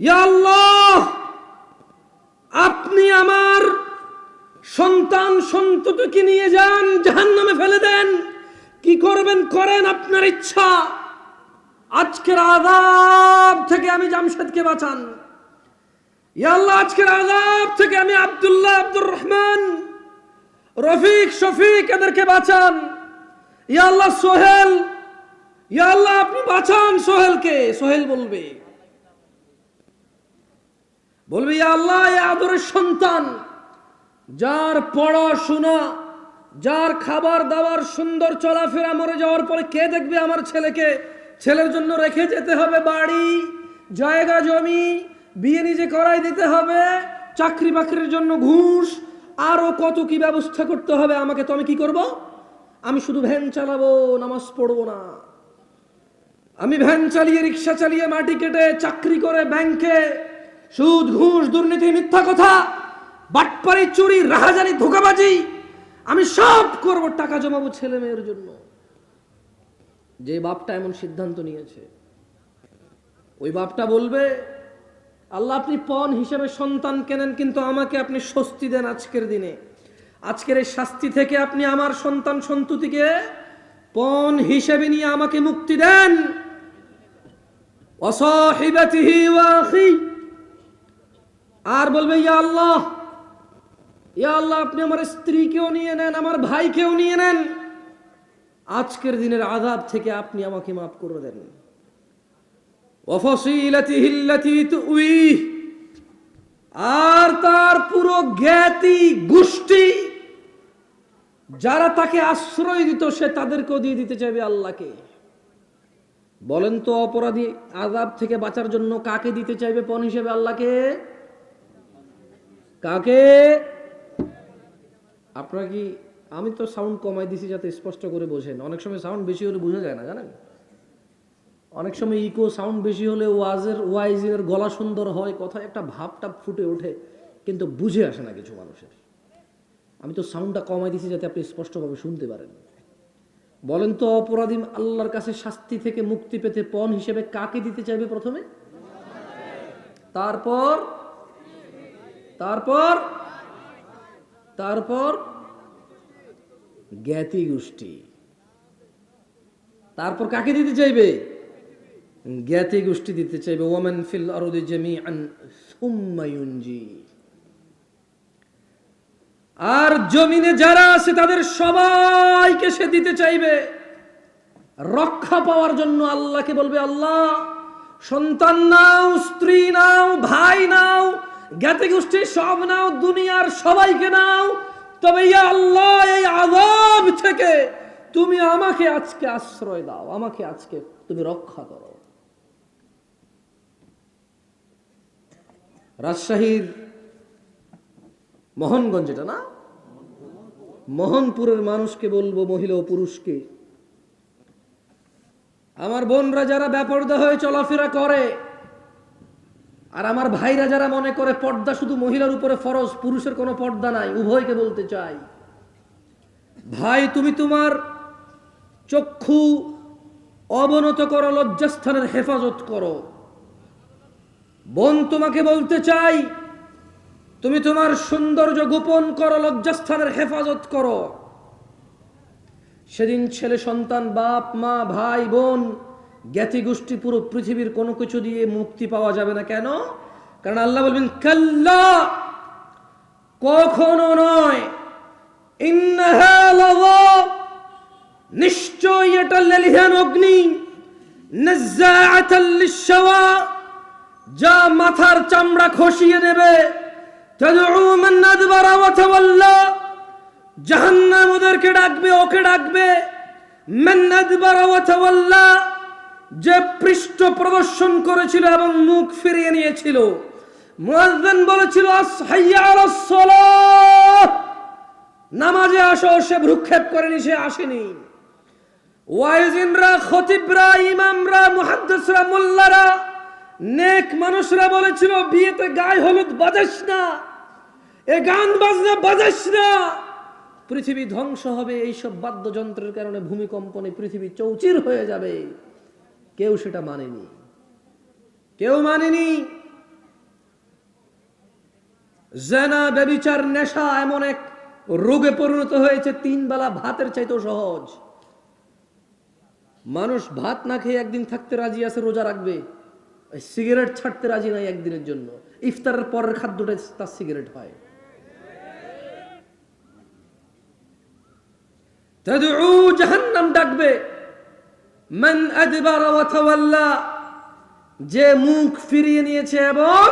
আল্লাহ, আপনি আমার সন্তান সন্ততিকে নিয়ে যান, জাহান্নামে ফেলে দেন। কি করবেন, করেন আপনার ইচ্ছা। আজকের আযাব থেকে আমি জামশেদকে বাঁচান। আল্লাহ, আজকের আযাব থেকে আমি আব্দুল্লাহ আব্দুর রহমান, রফিক, শফিক এদেরকে বাঁচান। আল্লাহ, সোহেল। আল্লাহ, আপনি বাঁচান সোহেলকে। সোহেল বলবে। বলবে আল্লাহ আদরের সন্তান, যার পড়াশোনা, যার খাবার দাবার সুন্দর চলাফেরা মরে যাওয়ার পরে কে দেখবে আমার ছেলেকে? ছেলের জন্য রেখে যেতে হবে বাড়ি, জায়গা, জমি, বিয়ে নিজে করাই দিতে হবে, চাকরি বাকরির জন্য ঘুষ, আরও কত কি ব্যবস্থা করতে হবে আমাকে তো আমি কি করব? আমি শুধু ভ্যান চালাবো, নামাজ পড়ব না। আমি ভ্যান চালিয়ে, রিক্সা চালিয়ে মাটি কেটে চাকরি করে ব্যাংকে সুদ, ঘুষ, দুর্নীতি, মিথ্যা কথা বাটপারি চুরি, রাহাজানি, ধোকাবাজি, আমি সব করব টাকা জমাবো ছেলে মেয়ের জন্য। যে বাপটা এমন সিদ্ধান্ত নিয়েছে, ওই বাপটা বলবে, আল্লাহ, আপনি পণ হিসেবে সন্তান কেনেন, কিন্তু আমাকে আপনি স্বস্তি দেন আজকের দিনে। আজকের এই শাস্তি থেকে আপনি আমার সন্তান সন্ততিকে পণ হিসেবে নিয়ে আমাকে মুক্তি দেন। অসহিবাতিহি ওয়া আখি আর বলবে, ইয়া আল্লাহ ইয়া আল্লাহ, আপনি আমার স্ত্রীকেও নিয়ে নেন, আমার ভাইকেও নিয়ে নেন। আজকের দিনের আযাব থেকে আপনি আমাকে মাফ করে দেন। আর তার পুরো জ্ঞাতি গোষ্ঠী, যারা তাকে আশ্রয় দিত, সে তাদেরকেও দিয়ে দিতে চাইবে আল্লাহকে। বলেন তো, অপরাধী আজাব থেকে বাঁচার জন্য কাকে দিতে চাইবে পণ হিসেবে আল্লাহকে? কাকে? আপনারা কি, আমি তো সাউন্ড কমাই দিছি যাতে স্পষ্ট করে বোঝেন। অনেক সময় সাউন্ড বেশি হলে বোঝা যায় না, জানেন? অনেক সময় ইকো সাউন্ড বেশি হলে ওয়াজের, ওয়াইজের গলা সুন্দর হয় কথা একটা ভাবটা ফুটে ওঠে, কিন্তু বুঝে আসে না কিছু মানুষের। আমি তো সাউন্ডটা কমাই দিছি যাতে আপনি স্পষ্টভাবে শুনতে পারেন। বলেন তো, অপরাধী আল্লাহর কাছে শাস্তি থেকে মুক্তি পেতে পণ হিসেবে কাকে দিতে চাইবে প্রথমে? তারপর তারপর? তারপর? জ্ঞাতি গোষ্ঠী। তারপর কাকে দিতে চাইবে? জ্ঞাতি গোষ্ঠী দিতে চাইবে। ওয়ামান ফিল আরদি আর জমিনে যারা আছে, তাদের সবাইকে সে দিতে চাইবে। রক্ষা পাওয়ার জন্য আল্লাহকে বলবে, আল্লাহ, সন্তান নাও, স্ত্রী নাও, ভাই নাও জ্ঞাতি গোষ্ঠী সব নাও, দুনিয়ার সবাইকে নাও। তবে ইয়া আল্লাহ, এই আযাব থেকে তুমি আমাকে আজকে আশ্রয় দাও, আমাকে আজকে তুমি রক্ষা করো। রাজশাহীর মোহনগঞ্জ এটা না? মোহনপুরের মানুষকে বলব, মহিলা ও পুরুষকে। আমার বোনরা যারা ব্যাপর্দা হয়ে চলাফেরা করে আর আমার ভাইরা যারা মনে করে পর্দা শুধু মহিলার উপরে ফরজ, পুরুষের কোনো পর্দা নাই, উভয়কে বলতে চাই। ভাই, তুমি তোমার চক্ষু অবনত করো, লজ্জাস্থানের হেফাজত করো। বোন, তোমাকে বলতে চাই, তুমি তোমার সৌন্দর্য গোপন করো, লজ্জাস্থানের হেফাজত করো। সেদিন ছেলে, সন্তান, বাপ, মা, ভাই, বোন জ্ঞাতি গোষ্ঠী পুরো পৃথিবীর কোনো কিছু দিয়ে মুক্তি পাওয়া যাবে না। কেন? কারণ আল্লাহ বলবেন, কাল্লা, কখনো নয়। নিশ্চয় এটা লেলিহান অগ্নি। যা মাথার চামড়া খসিয়ে নেবে জাহান্নাম ওদেরকে ডাকবে, ওকে ডাকবে। মেন্নাদ তাওয়াল্লা যে পৃষ্ঠ প্রদর্শন করেছিল এবং মুখ ফিরিয়ে নিয়েছিল। মুয়াজ্জিন বলেছিল নামাজে আসো, সে ভ্রুক্ষেপ করেনি, সে আসেনি। ওয়াইজিনরা, খতিবরা, ইমামরা, মুহাদ্দিসরা, মোল্লারা, নেক মানুষরা বলেছিল, বিয়েতে গায়ে হলুদ বাজাস না, এ গান বাজনা বাজাস না। পৃথিবী ধ্বংস হবে, এইসব বাদ্যযন্ত্রের কারণে ভূমিকম্পনে পৃথিবী চৌচির হয়ে যাবে। কেউ সেটা মানেনি। কেউ মানেনি। জেনা ব্যবিচার নেশা এমন এক রোগে পরিণত হয়েছে, তিন বেলা ভাতের চাইতেও সহজ। মানুষ ভাত না খেয়ে একদিন থাকতে রাজি আছে, রোজা রাখবে। সিগারেট ছাড়তে রাজি নাই একদিনের জন্য। ইফতারের পরের খাদ্যটা তার সিগারেট হয়। তদউ জাহান্নাম ডাকবে। মান আদবারা ওয়া তাওয়াল্লা, যে মুখ ফিরিয়ে নিয়েছে এবং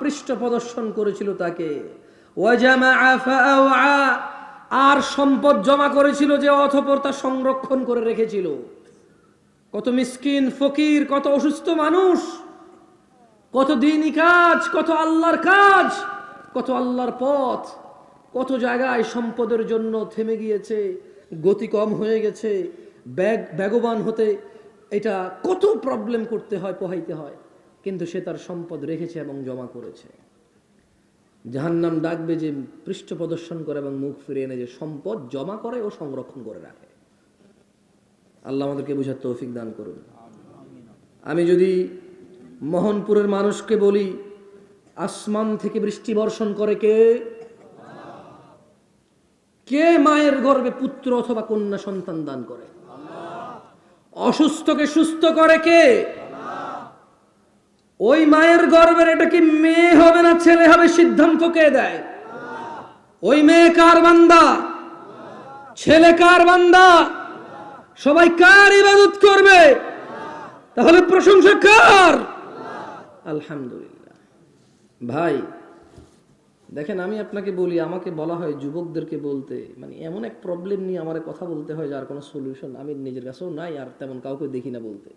পৃষ্ঠ প্রদর্শন করেছিল তাকে। আর সম্পদ জমা করেছিল যে অথপর তা সংরক্ষণ করে রেখেছিল। কত মিসকিন, ফকির, কত অসুস্থ মানুষ, কত দিনই কাজ, কত আল্লাহর কাজ, কত আল্লাহর পথ, কত জায়গায় সম্পদের জন্য থেমে গিয়েছে, গতি কম হয়ে গেছে, ব্যাগ ব্যাগবান হতে এটা কত প্রবলেম করতে হয়, পোহাইতে হয়, কিন্তু সে তার সম্পদ রেখেছে এবং জমা করেছে। জাহান্নাম ডাকবে যে পৃষ্ঠ প্রদর্শন করে এবং মুখ ফিরিয়ে এনে যে সম্পদ জমা করে ও সংরক্ষণ করে রাখে। আল্লাহ আমাদেরকে বুঝার তৌফিক দান করুন। আমি যদি মোহনপুরের মানুষকে বলি, আসমান থেকে বৃষ্টি বর্ষণ করে কে? কে মায়ের গর্ভে পুত্র অথবা কন্যা সন্তান দান করে? অসুস্থকে সুস্থ করে কে? ওই মায়ের গর্ভের এটা কি মেয়ে হবে না ছেলে হবে সিদ্ধান্ত কে দেয়? ওই মেয়ে কার বান্দা? ছেলে কার বান্দা? সবাই কার ইবাদত করবে? তাহলে প্রশংসা কার? আলহামদুলিল্লাহ। ভাই দেখেন আমি আপনাকে বলি আমাকে বলা হয় যুবকদেরকে বলতে মানে এমন এক প্রবলেম নিয়ে আমার কথা বলতে হয় যার কোনো সলিউশন আমি নিজের কাছেও নাই আর তেমন কাউকে দেখি না বলতে।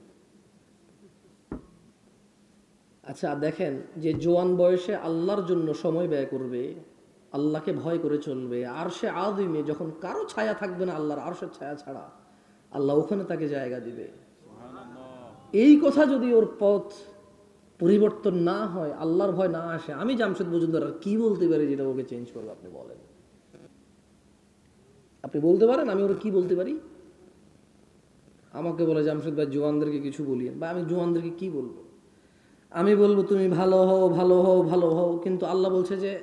আচ্ছা দেখেন যে জোয়ান বয়সে আল্লাহর জন্য সময় ব্যয় করবে আল্লাহকে ভয় করে চলবে আর সে আদিমে যখন কারও ছায়া থাকবে না আল্লাহর আর ছায়া ছাড়া আল্লাহ ওখানে তাকে জায়গা দিবে। এই কথা যদি ওর পথ পরিবর্তন না হয়, আল্লাহর ভয় না আসে, আমি জামশেদ মজুমদার আর কি বলতে পারি যেটা ওকে চেঞ্জ করব আপনি বলেন। আপনি বলতে পারেন, আমি ওরা কি বলতে পারি? আমাকে বলে, জামশেদ ভাই, জোয়ানদেরকে কিছু বলিয়েন। বা আমি জোয়ানদেরকে কি বলব? আমি বলব, তুমি ভালো হও ভালো হও ভালো হও। কিন্তু আল্লাহ বলছে যে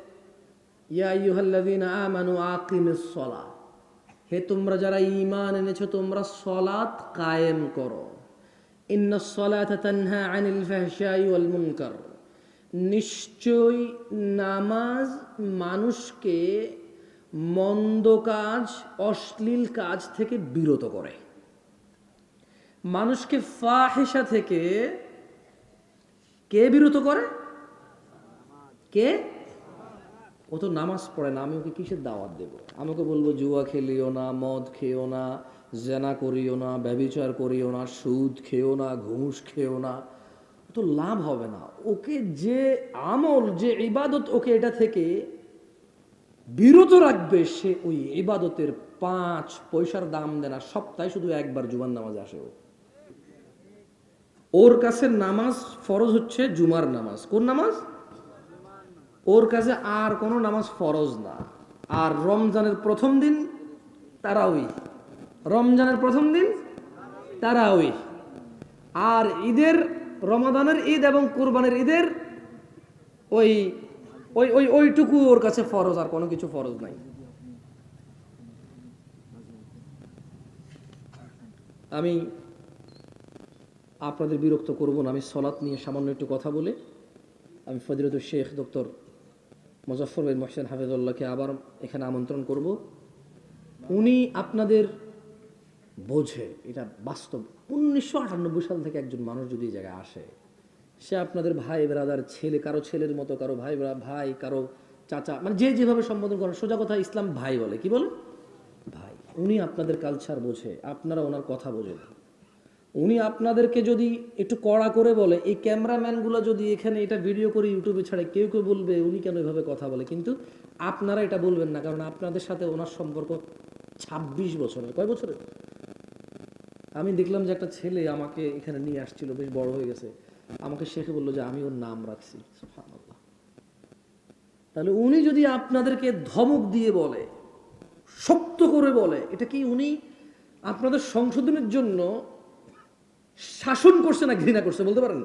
হে তোমরা যারা ইমান এনেছো, তোমরা সলাত কায়েম করো। নিশ্চয় নামাজ মানুষকে মন্দ কাজ অশ্লীল কাজ থেকে বিরত করে। মানুষকে ফাহেসা থেকে কে বিরত করে? কে? ও তো নামাজ পড়ে না, আমি ওকে কিসের দাওয়াত দেব? আমাকে বলব, জুয়া খেলিও না, মদ খেও না জেনা করিও না ব্যবিচার করিও না, সুদ খেও না, ঘুষ খেও না। তো লাভ হবে না। ওকে যে আমল, যে ইবাদত ওকে এটা থেকে বিরত রাখবে, সে ওই ইবাদতের পাঁচ পয়সার দাম দেয় না। সপ্তাহে শুধু একবার জুমার নামাজ আসে ও। ওর কাছে নামাজ ফরজ হচ্ছে জুমার নামাজ। কোন নামাজ? ওর কাছে আর কোনো নামাজ ফরজ না। আর রমজানের প্রথম দিন তারাউই রমজানের প্রথম দিন তারাউই আর ঈদের, রমাদানের ঈদ এবং কুরবানের ঈদের ওই ওই ওই, ওইটুকু ওর কাছে ফরজ, আর কোনো কিছু ফরজ নাই। আমি আপনাদের বিরক্ত করব না, আমি সলাৎ নিয়ে সামান্য একটু কথা বলে। আমি ফজিলত শেখ ডক্টর মুজফর মোহসেন হাফিজুল্লাহকে আবার এখানে আমন্ত্রণ করব। উনি আপনাদের বোঝে, এটা বাস্তব। উনিশশো আটানব্বই সাল থেকে একজন মানুষ যদি এই জায়গায় আসে, সে আপনাদের ভাই ব্রাদার ছেলে, কারও ছেলের মতো, কারও ভাই ভাই, কারও চাচা মানে যে যেভাবে সম্বোধন করেন, সোজা কথা ইসলাম ভাই বলে। কি বলে? ভাই। উনি আপনাদের কালচার বোঝে, আপনারা ওনার কথা বোঝেন। উনি আপনাদেরকে যদি একটু কড়া করে বলে, এই ক্যামেরাম্যানগুলো যদি এখানে এটা ভিডিও করে ইউটিউবে ছাড়ে, কেউ কেউ বলবে, উনি কেন এভাবে কথা বলে? কিন্তু আপনারা এটা বলবেন না, কারণ আপনাদের সাথে ওনার সম্পর্ক ছাব্বিশ বছরের। কয় বছরের? আমি দেখলাম যে একটা ছেলে আমাকে এখানে নিয়ে আসছিল, বেশ বড় হয়ে গেছে। আমাকে শেখে বলল যে আমি ওর নাম রাখছি। তাহলে উনি যদি আপনাদেরকে ধমক দিয়ে বলে, শক্ত করে বলে, এটা কি উনি আপনাদের সংশোধনের জন্য শাসন করছে না ঘৃণা করছে, বলতে পারেন?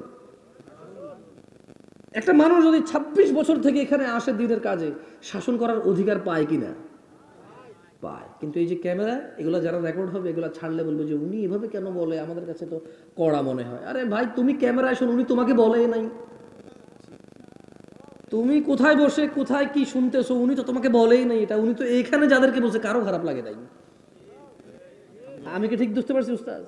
একটা মানুষ যদি ২৬ বছর থেকে এখানে আসে দিনের কাজে, শাসন করার অধিকার পায় কিনা? পায়। কিন্তু এই যে ক্যামেরা, এগুলো যারা রেকর্ড হবে, এগুলো ছাড়লে বলবে যে উনি এভাবে কেন বলে? আমাদের কাছে তো কড়া মনে হয়। আরে ভাই, তুমি ক্যামেরায় শোন উনি তোমাকে বলে নাই। তুমি কোথায় বসে, কোথায় কি শুনতেছো? উনি তো তোমাকে বলেই নাই এটা। উনি তো এখানে যাদেরকে বসে কারও খারাপ লাগে নাই। আমি কি ঠিক বুঝতে পারছি, উস্তাদ?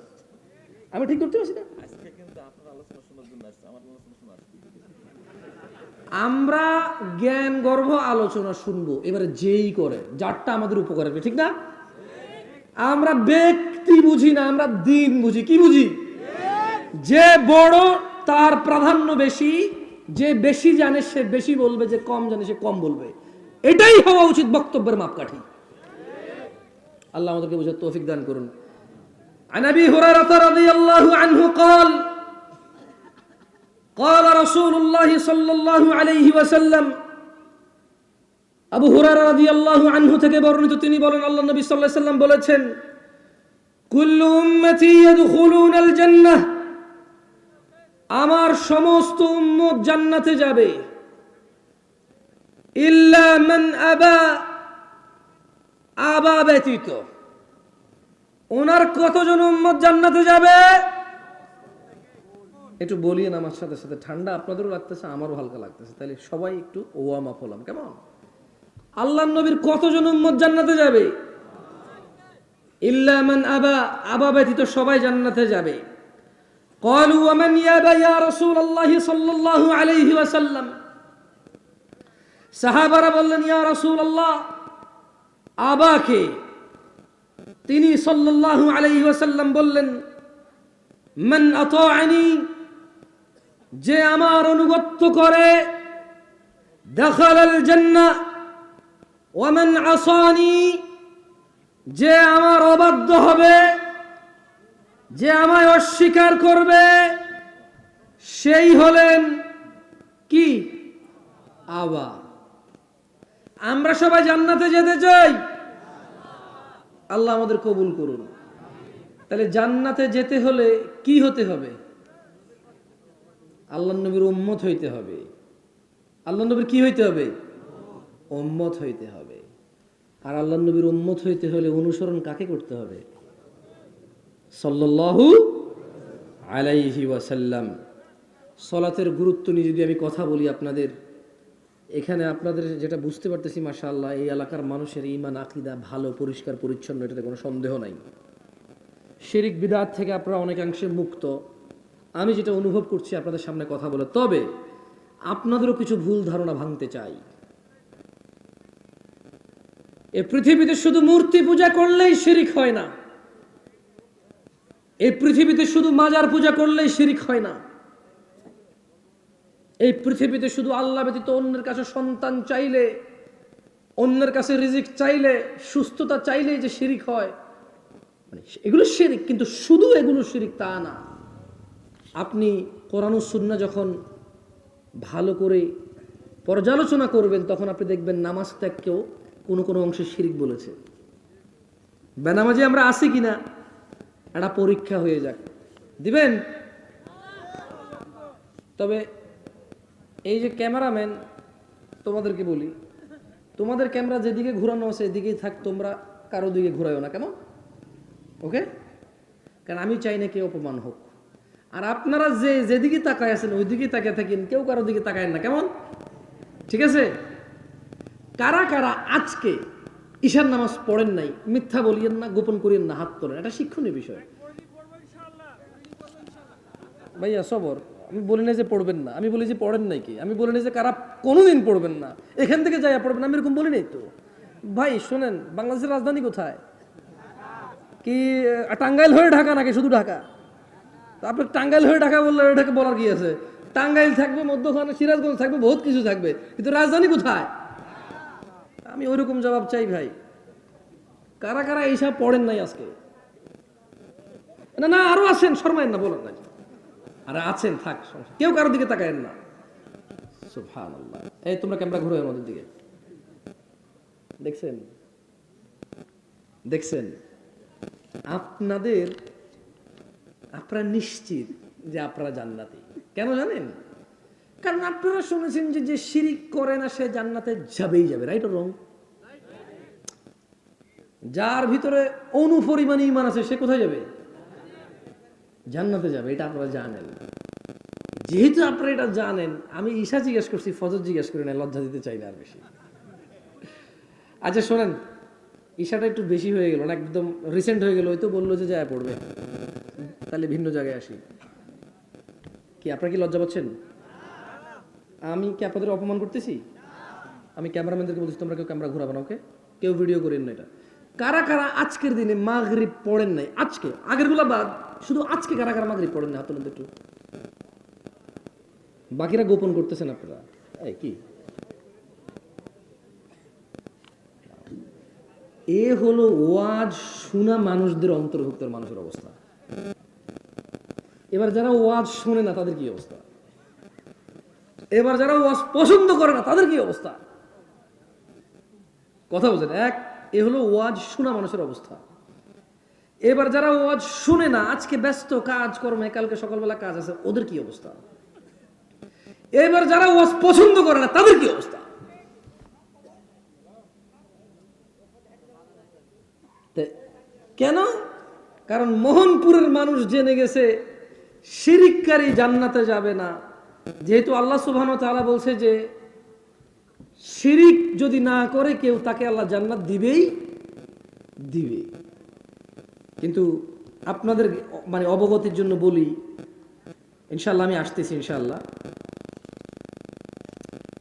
আমি ঠিক করতে পারছি না আজকে কিন্তু আপনার আলোচনা শোনার জন্য আসছে আমার আলোচনা শোনার আমরা জ্ঞান গর্ভ আলোচনা শুনবো এবারে যেই করে যারটা আমাদের উপকার হবে ঠিক না আমরা ব্যক্তি বুঝি না আমরা দিন বুঝি কি বুঝি যে বড় তার প্রাধান্য বেশি যে বেশি জানে সে বেশি বলবে যে কম জানে সে কম বলবে এটাই হওয়া উচিত বক্তব্যের মাপকাঠি আল্লাহ আমাদেরকে বুঝার তৌফিক দান করুন عن ابي هريره رضي الله عنه قال قال رسول الله صلى الله عليه وسلم আবু হুরারা রাদিয়াল্লাহু আনহু থেকে বর্ণিত তিনি বলেন আল্লাহ নবী সাল্লাল্লাহু আলাইহি সাল্লাম বলেছেন কুল্লু উম্মতি ইয়াদখুলুনাল জান্নাহ আমার সমস্ত উম্মত জান্নাতে যাবে ইল্লা মান আবা আবা ব্যতীত ওনার কতজন উম্মত জান্নাতে যাবে একটু বলিয়েন আমার সাথে সাথে ঠান্ডা আপনাদেরও লাগতেছে আমারও হালকা লাগতেছে তাহলে সবাই একটু ওয়াম আপ হলাম কেমন আল্লাহ নবীর কতজন উম্মত জান্নাতে যাবে ইল্লা মান আবা আবা ব্যতীত সবাই জান্নাতে যাবে قالوا ومن يابى يا رسول الله صلى الله عليه وسلم সাহাবারা বললেন ইয়া রাসূল আল্লাহ আবাকে তিনি সাল্লাল্লাহু আলাইহি ওয়াসাল্লাম বললেন মান আতাআনি যে আমার অনুগত্য করে, দখালাল জান্নাহ ওয়া মান আসানি, যে আমার অবাধ্য হবে, যে আমায় অস্বীকার করবে, সেই হলেন কি? আবা। আমরা সবাই জান্নাতে যেতে চাই। আল্লাহ আমাদের কবুল করুন। তাহলে জান্নাতে যেতে হলে কি হতে হবে? আল্লাহ নবীর উম্মত হইতে হবে। আল্লাহ নবীর কি হইতে হবে? উম্মত হইতে হবে। আর আল্লাহ নবীর উম্মত হইতে হলে অনুসরণ কাকে করতে হবে? সাল্লাল্লাহু আলাইহি ওয়াসাল্লাম। সলাতের গুরুত্ব নিয়ে যদি আমি কথা বলি আপনাদের, এখানে আপনাদের যেটা বুঝতে পারতেছি, মাশাআল্লাহ, এই এলাকার মানুষের ইমান আকিদা ভালো, পরিষ্কার, পরিচ্ছন্ন, এটাতে কোনো সন্দেহ নাই। শিরিক বিদাত থেকে আপনারা অনেকাংশে মুক্ত। আমি যেটা অনুভব করছি আপনাদের সামনে কথা বলে, তবে আপনাদেরও কিছু ভুল ধারণা ভাঙতে চাই। এ পৃথিবীতে শুধু মূর্তি পূজা করলেই শিরিক হয় না। এই পৃথিবীতে শুধু মাজার পূজা করলেই শিরিক হয় না। এই পৃথিবীতে শুধু আল্লাহ ব্যতীত অন্যের কাছে সন্তান চাইলে, অন্যের কাছে রিজিক চাইলে, সুস্থতা চাইলেই যে শিরিক হয় মানে এগুলো শিরিক, কিন্তু শুধু এগুলো শিরিক তা না। আপনি কোরআন সুন্না যখন ভালো করে পর্যালোচনা করবেন, তখন আপনি দেখবেন নামাজ ত্যাগকেও কোনো কোনো অংশে শিরিক বলেছে। বেনামাজি আমরা আসি কিনা? একটা পরীক্ষা হয়ে যাক। দিবেন? তবে এই যে ক্যামেরাম্যান, তোমাদেরকে বলি, তোমাদের ক্যামেরা যেদিকে ঘুরানো আছে এদিকেই থাক, তোমরা কারও দিকে ঘুরাইও না, কেমন? ওকে? কারণ আমি চাই না কেউ অপমান হোক। আর আপনারা যে যেদিকে তাকায় আছেন ওই দিকে তাকিয়ে থাকেন, কেউ কারও দিকে তাকায় না, কেমন? ঠিক আছে? কারা কারা আজকে ঈশার নামাজ পড়েন নাই, মিথ্যা বলিয়েন না, গোপন করিয়েন না, হাত তোলেন, এটা শিক্ষণীয় বিষয়। ভাইয়া, সবর, আমি বলি না যে পড়বেন না, আমি বলি যে পড়েন নাই কি? আমি বলি না যে কারা কোনোদিন পড়বেন না, এখান থেকে যাইয়া পড়বেন আমি এরকম বলি নাই তো। ভাই, শোনেন, বাংলাদেশের রাজধানী কোথায়? কি টাঙ্গাইল হয়ে ঢাকা নাকি শুধু ঢাকা? তারপর টাঙ্গাইল হয়ে ঢাকা বললে এটাকে বলার কি আছে? টাঙ্গাইল থাকবে, মধ্যখানে সিরাজগঞ্জ থাকবে, বহুত কিছু থাকবে। কিন্তু রাজধানী কোথায়? আমি ওইরকম জবাব চাই ভাই। কারা কারা এইসব পড়েন নাই আজকে? না না, আরও আছেন শর্মায়েন না, বলেন নাই আরে আছেন, থাক কেউ কারোর দিকে তাকায়েন না। সুবহানাল্লাহ। এই, তোমরা ক্যামেরা ঘুরে আমাদের দিকে। দেখছেন? দেখছেন? আপনাদের আপনারা নিশ্চিত যে আপনারা জান্নাতি। কেন জানেন? কারণ আপনারা শুনেছেন যে যে শিরিক করে না, সে জান্নাতে যাবেই যাবে রাইট রং যার ভিতরে অনুপরিমাণ ইমান আছে, সে কোথায় যাবে? জান্নাতে যাবে, এটা আপনারা জানেন। যেহেতু আপনারা এটা জানেন, আমি ঈশা জিজ্ঞেস করছি, ফজর জিজ্ঞেস করি না লজ্জা দিতে চাই না আর বেশি। আচ্ছা শোনেন, ঈশাটা একটু বেশি হয়ে গেল, না, একদম রিসেন্ট হয়ে গেল, ওই তো বলল যে যায় পড়বে। তাহলে ভিন্ন জায়গায় আসি। কি, আপনারা কি লজ্জা পাচ্ছেন? আমি কি আপনাদের অপমান করতেছি? আমি ক্যামেরাম্যানদেরকে বলছি তোমরা কেউ ক্যামেরা ঘোরাবে না ওকে কেউ ভিডিও করেন না এটা। কারা কারা আজকের দিনে মাগরিব পড়েন নাই? আজকে? আগেরগুলা বাদ। শুধু আজকে কারা কারা মাগরিব পড়েন না হাত একটু। বাকিরা গোপন করতেছেন আপনারা। এই, কি? এ হলো ওয়াজ শোনা মানুষদের অন্তর্ভুক্ত মানুষের অবস্থা। এবার যারা ওয়াজ শোনে না, তাদের কি অবস্থা? এবার যারা ওয়াজ পছন্দ করে না, তাদের কি অবস্থা? কথা বলছেন। এক, এ হলো ওয়াজ শোনা মানুষের অবস্থা। এবার যারা ওয়াজ শুনে না, আজকে ব্যস্ত কাজ কর্মে, কালকে সকালবেলা কাজ আছে, ওদের কি অবস্থা? এবার যারা ওয়াজ পছন্দ করে না, তাদের কি অবস্থা? কেন? কারণ মোহনপুরের মানুষ জেনে গেছে শিরিককারী জান্নাতে যাবে না। যেহেতু আল্লাহ সুবহান তাআলা বলছে যে, শিরিক যদি না করে কেউ তাকে আল্লাহ জান্নাত দিবেই দিবে। কিন্তু আপনাদের মানে অবগতির জন্য বলি ইনশাল্লাহ আমি আসতেছি ইনশাল্লাহ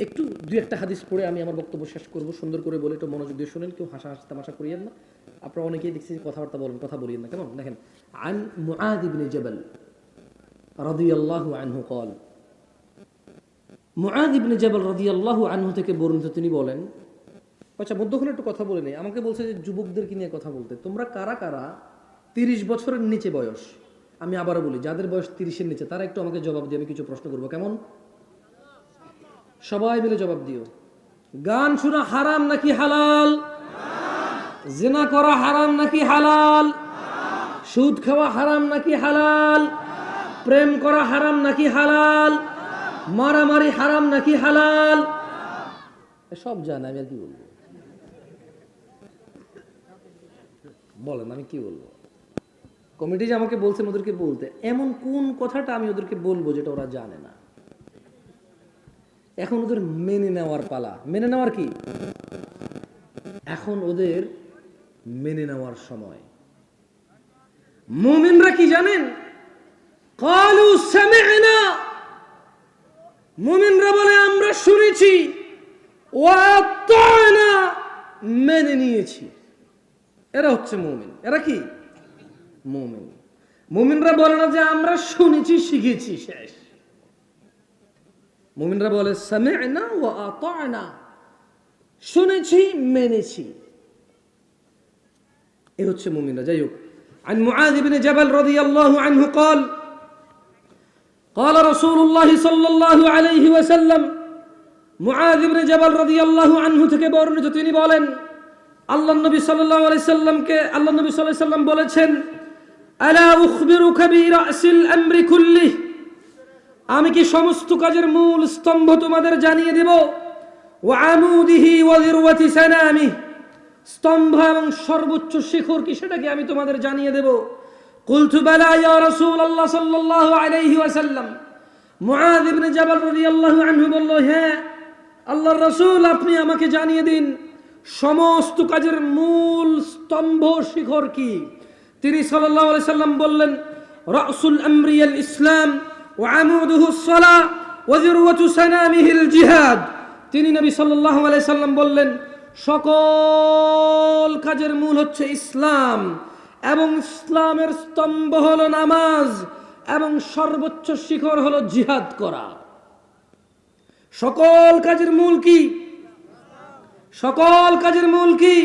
একটু দুই একটা হাদিস পড়ে আমি আমার বক্তব্য শেষ করব, সুন্দর করে বলে একটু মনোযোগ দিয়ে শুনেন, কেউ হাসা হাসি তামাশা করিয়েন না। আপনারা অনেকেই দেখছি কথাবার্তা বলেন, কথা বলিয়েন না, কেমন? দেখেন, আন মুআদ ইবনে জাবাল রদি আল্লাহ আনহু কল। মুআদ ইবনে আনহু থেকে বর্ণিত তিনি বলেন আচ্ছা মধ্যখানে একটু কথা বলে নেই। আমাকে বলছে যে যুবকদেরকে নিয়ে কথা বলতে। তোমরা কারা কারা তিরিশ বছরের নিচে বয়স? আমি আবারও বলি, যাদের বয়স তিরিশের নিচে, তারা একটু আমাকে জবাব দিয়ে আমি কিছু প্রশ্ন করব। কেমন? সবাই মিলে জবাব দিও। গান শোনা হারাম নাকি হালাল? জেনা করা হারাম নাকি হালাল? সুদ খাওয়া হারাম নাকি হালাল? প্রেম করা হারাম নাকি হালাল? মারামারি হারাম নাকি হালাল? সব জানে, আমি আর কি বলব? বলেন, আমি কি বলব? কমিটি যে আমাকে বলছেন ওদেরকে বলতে, এমন কোন কথাটা আমি ওদেরকে বলব যেটা ওরা জানে না? এখন ওদের মেনে নেওয়ার পালা। মেনে নেওয়ার কি? এখন ওদের মেনে নেওয়ার সময়। মুমিনরা কি জানেন? কালু সামি'না মুমিনরা বলে আমরা শুনেছি ওয়াতানা মেনে নিয়েছি এরা হচ্ছে মুমিন এরা কি মুমিন মুমিনরা বলে না যে আমরা শুনেছি শিখেছি শেষ মুমিনরা বলে সামি'না ওয়া আতা'না শুনেছি মেনেছি এ হচ্ছে মুমিনরা যাই হোক عن معاذ بن جبل رضي الله عنه قال قال رسول الله صلى الله عليه وسلم মুআদ ইবনে জাবাল রাদিয়াল্লাহু আনহু থেকে বর্ণিত তিনি বলেন আল্লাহ নবী সাল্লাল্লাহু আলাইহি সাল্লামকে আল্লাহ নবী সাল্লাল্লাহু আলাইহি সাল্লাম বলেছেন আলা উখবিরুকা বিরাসিল আমরি কুল্লিহ আমি কি সমস্ত কাজের মূল স্তম্ভ তোমাদের জানিয়ে দেব ওয়া আমুদিহি ওয়া যিরওয়াতি সানামিহ স্তম্ভ এবং সর্বোচ্চ শিখর কি সেটা কি আমি তোমাদের জানিয়ে দেব কুলতু বালা ইয়া রাসূলুল্লাহ সাল্লাল্লাহু আলাইহি ওয়াসাল্লাম মুআদ ইবনে জাবাল রাদিয়াল্লাহু আনহু বলল হ্যাঁ আল্লাহর রাসূল, আপনি আমাকে জানিয়ে দিন, সমস্ত কাজের মূল স্তম্ভ শিখর কি? তিনি সাল্লাল্লাহু আলাইহি সাল্লাম বললেন, রাসুল আমরি আল ইসলাম ওয়া আমুদুহু সালাহ ওয়া যিরওয়াতু সানামিহিল জিহাদ। তিনি নবী সাল্লাল্লাহু আলাইহি সাল্লাম বললেন, সকল কাজের মূল হচ্ছে ইসলাম। এবং ইসলামের স্তম্ভ হলো নামাজ, এবং সর্বোচ্চ শিখর হলো জিহাদ করা। সকল কাজের মূল কি? সকল কাজের মূল কি?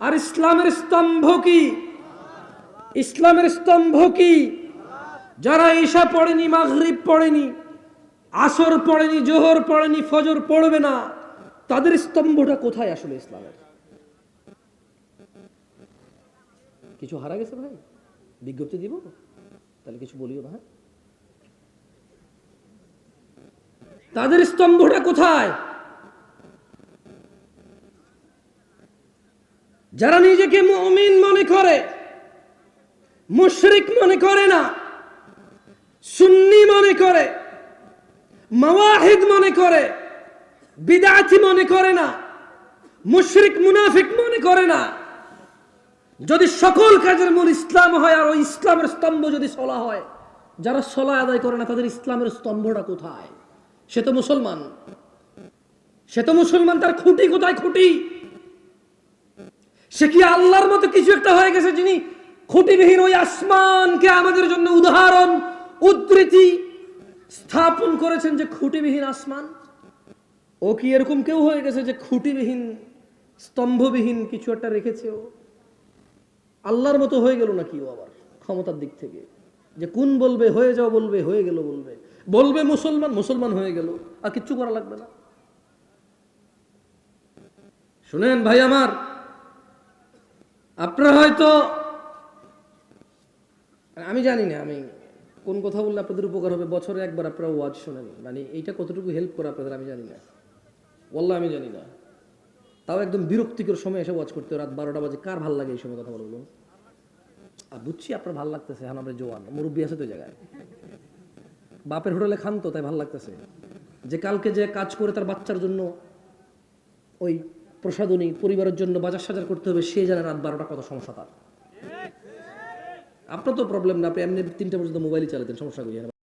আর ইসলামের স্তম্ভ কি? ইসলামের স্তম্ভ কি? যারা ঈশা পড়েনি, মাগরিব পড়েনি, আসর পড়েনি, জোহর পড়েনি, ফজর পড়বে না, তাদের স্তম্ভটা কোথায় আসলে ইসলামের? কিছু হারা গেছে ভাই? বিজ্ঞপ্তি দিব? তাহলে কিছু বলিও হ্যাঁ তাদের স্তম্ভটা কোথায়? যারা নিজেকে মুমিন মনে করে, মুশরিক মনে করে না, সুন্নি মনে করে, মাওয়াহিদ মনে করে, বিদাতি মনে করে না, মুশরিক মুনাফিক মনে করে না যদি সকল কাজের মূল ইসলাম হয় আর ওই ইসলামের স্তম্ভ যদি সলা হয়, যারা সলা আদায় করে না, তাদের ইসলামের স্তম্ভটা কোথায়? সে তো মুসলমান। সে তো মুসলমান, তার খুঁটি কোথায় খুঁটি? সে কি আল্লাহর মতো কিছু একটা হয়ে গেছে যিনি খুঁটিবিহীন ওই আসমানকে আমাদের জন্য উদাহরণ, উদ্ধৃতি স্থাপন করেছেন যে খুঁটিবিহীন আসমান? ও কি এরকম কেউ হয়ে গেছে যে খুঁটিবিহীন, স্তম্ভবিহীন কিছু একটা রেখেছে ও? আল্লাহর মতো হয়ে গেল নাকি ও আবার ক্ষমতার দিক থেকে? যে কোন বলবে, হয়ে যাও বলবে, হয়ে গেল বলবে। বলবে মুসলমান মুসলমান হয়ে গেল, আর কিচ্ছু করা লাগবে না। শুনেন ভাই আমার, আপনারা হয়তো, আমি জানি না, আমি কোন কথা বললে আপনাদের উপকার হবে, বছরে একবার আপনারা ওয়াজ শোনেন। মানে এইটা কতটুকু হেল্প করে আপনাদের, আমি জানি না। বললে আমি জানি না। তাও একদম বিরক্তিকর সময় এসে ওয়াচ করতে রাত বারোটা বাজে। কার ভালো লাগে এই সময় কথা বলব? আর বুঝছি আপনার ভালো লাগতেছে, এখন আমরা জোয়ান। মুরব্বী আছে তো জায়গায়। বাপের হোটেলে খান তো, তাই ভালো লাগতেছে। যে কালকে যে কাজ করে তার বাচ্চার জন্য ওই প্রসাদনী পরিবারের জন্য বাজার সাজার করতে হবে, সে জানে রাত বারোটা কত সমস্যা তার। আপনার তো প্রবলেম না, আপনি এমনি তিনটা পর্যন্ত মোবাইলই চালাতেন, সমস্যা করি